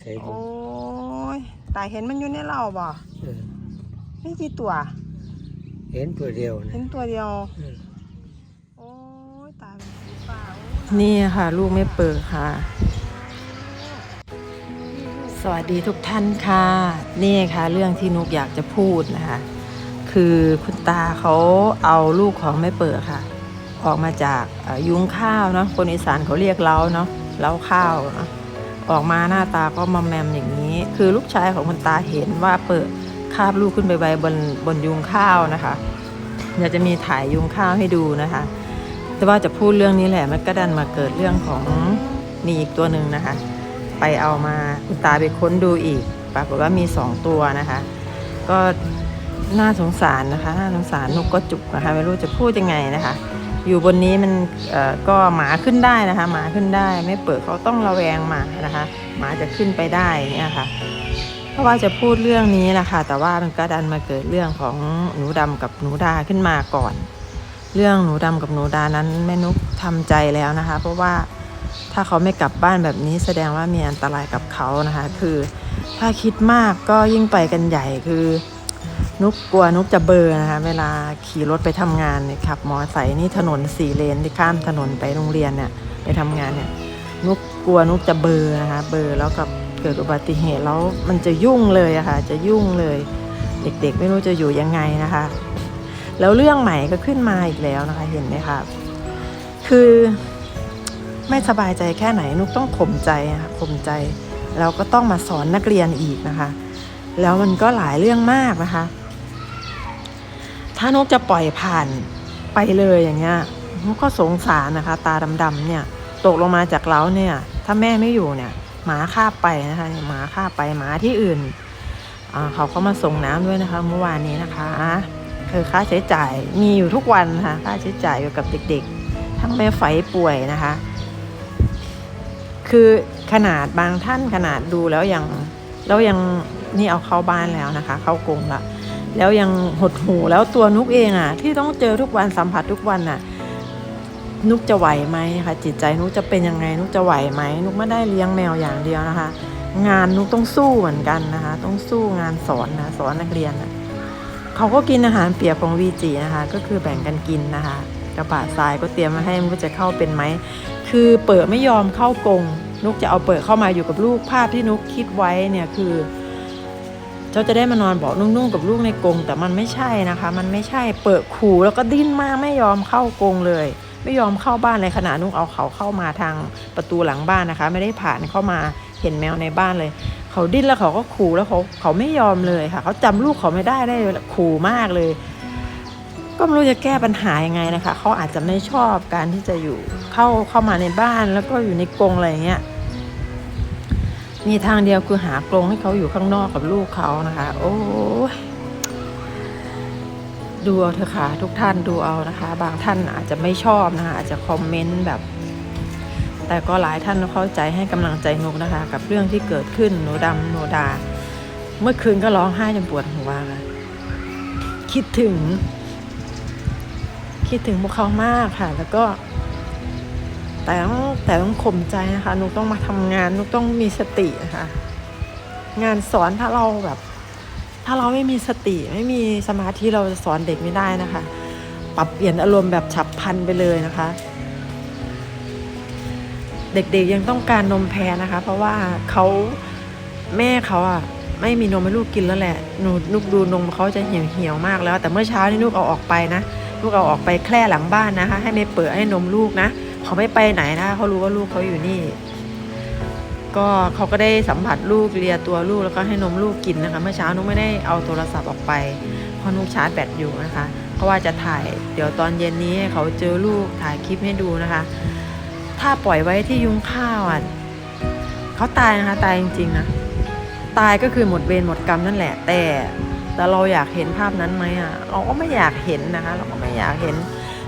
ใส่บุโอ้ญยตายเห็นมันอยู่ในเราบ่เออไม่กี่ตัว เห็นตัวเดียวนะ เห็นตัวเดียวเออโอ้ยตายเป็นสีฟ้านี่ค่ะ ลูกไม่เปิดค่ะ สวัสดีทุกท่านค่ะ นี่ค่ะ เรื่องที่นุกอยากจะพูดนะคะ คือคุณตาเขาเอาลูกของไม่เปิดค่ะ ออกมาจากเอ่อยุ้งข้าวเนาะคนอีสานเขาเรียกเล้าเนาะเล้าข้าวเนาะ ออกมาหน้าตาก็มอมแมมอย่างนี้ คือลูกชายของคุณตาเห็นว่าเปิดคาบลูกขึ้นไปไว้บนบนยุงข้าวนะคะเดี๋ยวจะมีถ่ายยุงข้าวให้ดูนะคะ แต่ว่าจะพูดเรื่องนี้แหละมันก็ดันมาเกิดเรื่องของนี่อีกตัวหนึ่งนะคะ ไปเอามาคุณตาไปค้นดูอีก ปรากฏว่ามีสองตัวนะคะ ก็น่าสงสารนะคะ น่าสงสารนกก็จุกนะคะ ไม่รู้จะพูดยังไงนะคะ อยู่บนนี้มันก็หมาขึ้นได้นะคะ หมาขึ้นได้ ไม่เปิดเขาต้องระแวงหมานะคะ หมาจะขึ้นไปได้เนี่ยค่ะ เพราะว่าจะพูดเรื่องนี้แหละค่ะ แต่ว่ามันก็ดันมาเกิดเรื่องของหนูดำกับหนูดาขึ้นมาก่อน เรื่องหนูดำกับหนูดานั้นแม่นุกทำใจแล้วนะคะ เพราะว่าถ้าเขาไม่กลับบ้านแบบนี้แสดงว่ามีอันตรายกับเขานะคะ คือถ้าคิดมากก็ยิ่งไปกันใหญ่คือ นุกกลัวนุกจะเบอร์นะคะ เวลาขี่รถไปทำงานเนี่ยขับมอไซค์นี่ถนนสี่เลนที่ข้ามถนนไปโรงเรียนเนี่ยไปทำงานเนี่ยนุกกลัวนุกจะเบอร์นะคะ เบอร์แล้วกับเกิดอุบัติเหตุแล้วมันจะยุ่งเลยอะค่ะ จะยุ่งเลย เด็กๆ ไม่รู้จะอยู่ยังไงนะคะ แล้วเรื่องใหม่ก็ขึ้นมาอีกแล้วนะคะเห็นไหมคะคือไม่สบายใจแค่ไหนนุกต้องข่มใจนะคะข่มใจแล้วก็ต้องมาสอนนักเรียนอีกนะคะ แล้วมันก็หลายเรื่องมากนะคะ ถ้านกจะปล่อยผ่านไปเลยอย่างเงี้ยนกก็สงสารนะคะ ตาดำๆเนี่ย ตกลงมาจากเล้าเนี่ย ถ้าแม่ไม่อยู่เนี่ย หมาคาบไปนะคะหมาคาบไปหมาที่อื่นเขาก็มาส่งน้ำด้วยนะคะ เมื่อวานนี้นะคะคือค่าใช้จ่ายมีอยู่ทุกวันนะคะค่าใช้จ่ายอยู่กับเด็กๆ ทั้งแม่ไฟป่วยนะคะ คือขนาดบางท่านขนาดดูแล้วยังแล้วยังนี่เอาเข้าบ้านแล้วนะคะ เข้ากรงละ แล้วยังหดหูแล้วตัวนุกเองอะ่ะ ที่ต้องเจอทุกวันสัมผัสทุกวันน่ะ นุกจะไหวไหมคะจิตใจนุกจะเป็นยังไงนุกจะไหวไหมนุกไม่ได้เลี้ยงแมวอย่างเดียวนะคะ งานนุกต้องสู้เหมือนกันนะคะ ต้องสู้งานสอนนะสอนนักเรียนนะเขาก็กินอาหารเปียกของวีจีนะคะ ก็คือแบ่งกันกินนะคะกระบะทรายก็เตรียมมาให้มันก็จะเข้าเป็นไหมคือเปิดไม่ยอมเข้ากงนุกจะเอาเปิดเข้ามาอยู่กับลูกภาพที่นุกคิดไว้เนี่ยคือ เจ้าจะได้มานอนเบอกนุ่งๆกับลูกในกรงแต่มันไม่ใช่นะคะ มันไม่ใช่เปิดขู่แล้วก็ดิ้นมากไม่ยอมเข้ากรงเลย ไม่ยอมเข้าบ้านเลยขณะนุกเอาเขาเข้ามาทางประตูหลังบ้านนะคะ ไม่ได้ผ่านเข้ามาเห็นแมวในบ้านเลย เขาดิ้นแล้วเขาก็ขู่แล้วเขาเขาไม่ยอมเลยค่ะ เขาจำลูกเขาไม่ได้ได้ขู่มากเลย ก็ไม่รู้จะแก้ปัญหายังไงนะคะ เขาอาจจะไม่ชอบการที่จะอยู่เข้าเข้ามาในบ้านแล้วก็อยู่ในกรงอะไรเงี้ย มีทางเดียวคือหากรงให้เขาอยู่ข้างนอกกับลูกเขานะคะ โอ้ดูเอาเถอะค่ะ ทุกท่านดูเอานะคะ บางท่านอาจจะไม่ชอบนะคะอาจจะคอมเมนต์แบบ แต่ก็หลายท่านเข้าใจให้กำลังใจนกนะคะ กับเรื่องที่เกิดขึ้นหนูดำหนูดา เมื่อคืนก็ร้องไห้จนปวดหัวค่ะคิดถึง คิดถึงพวกเขามากค่ะ แล้วก็ แต่ต้องแต่ต้องข่มใจนะคะนุกต้องมาทำงานนุกต้องมีสตินะคะงานสอนถ้าเราแบบ ถ้าเราไม่มีสติไม่มีสมาธิเราจะสอนเด็กไม่ได้นะคะ ปรับเปลี่ยนอารมณ์แบบฉับพลันไปเลยนะคะ เด็กๆยังต้องการนมแพรนะคะ เพราะว่าเขาแม่เขาอะไม่มีนมให้ลูกกินแล้วแหละหนูนุกดูนมเขาจะเหี่ยวเหี่ยวๆมากแล้ว แต่เมื่อเช้านี่นุกเอาออกไปนะลูกเอาออกไปแคร่หลังบ้านนะคะ ให้ไม่เปิดให้นมลูกนะ เขาไม่ไปไหนนะเขารู้ว่าลูกเขาอยู่นี่ ก็เขาก็ได้สัมผัสลูกเลียตัวลูกแล้วก็ให้นมลูกกินนะคะ เมื่อเช้านุกไม่ได้เอาโทรศัพท์ออกไปเพราะนุกชาร์จแบตอยู่นะคะเพราว่าจะถ่าย เดี๋ยวตอนเย็นนี้เขาเจอลูกถ่ายคลิปให้ดูนะคะ ถ้าปล่อยไว้ที่ยุ้งข้าวอะเขาตายนะคะ ตายจริงๆนะตายก็คือหมดเวรหมดกรรมนั่นแหละ แต่แต่เราอยากเห็นภาพนั้นไหมอะเราก็ไม่อยากเห็นนะคะ เราก็ไม่อยากเห็น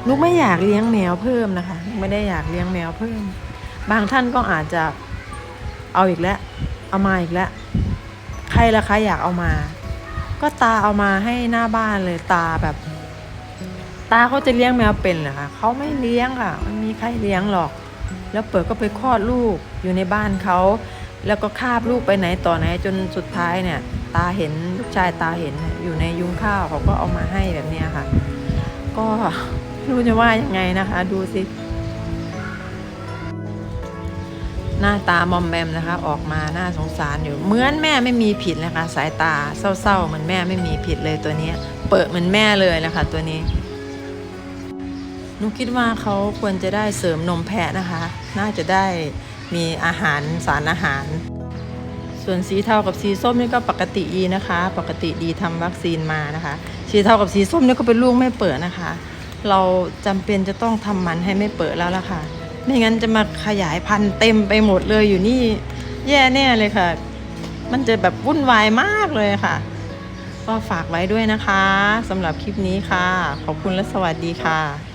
นุกไม่อยากเลี้ยงแมวเพิ่มนะคะ ไม่ได้อยากเลี้ยงแมวเพิ่ม บางท่านก็อาจจะเอาอีกแล้ว เอามาอีกแล้ว ใครล่ะคะอยากเอามา ก็ตาเอามาให้หน้าบ้านเลยตาแบบ ตาเขาจะเลี้ยงแมวเป็นเหรอคะเขาไม่เลี้ยงค่ะไม่มีใครเลี้ยงหรอก แล้วเปิดก็ไปคลอดลูกอยู่ในบ้านเขาแล้วก็คาบลูกไปไหนต่อไหนจนสุดท้ายเนี่ย ตาเห็นลูกชายตาเห็นอยู่ในยุ้งข้าวเขาก็เอามาให้แบบนี้ค่ะ ก็รู้จะว่ายังไงนะคะ ดูสิ หน้าตามอมแมมนะคะ ออกมาหน้าสงสารอยู่ เหมือนแม่ไม่มีผิดนะคะ สายตาเศร้าๆเหมือนแม่ไม่มีผิดเลยตัวนี้ เปิดเหมือนแม่เลยนะคะ ตัวนี้หนูคิดว่าเขาควรจะได้เสริมนมแพะนะคะ น่าจะได้มีอาหารสารอาหาร ส่วนสีเทากับสีส้มนี่ก็ปกติดีนะคะ ปกติดีทำวัคซีนมานะคะ สีเทากับสีส้มนี่ก็เป็นลูกไม่เปิดนะคะ เราจำเป็นจะต้องทำมันให้ไม่เปิดแล้วล่ะค่ะ ไม่งั้นจะมาขยายพันธุ์เต็มไปหมดเลยอยู่นี่แย่แน่เลยค่ะ มันจะแบบวุ่นวายมากเลยค่ะ ก็ฝากไว้ด้วยนะคะสำหรับคลิปนี้ค่ะ ขอบคุณและสวัสดีค่ะ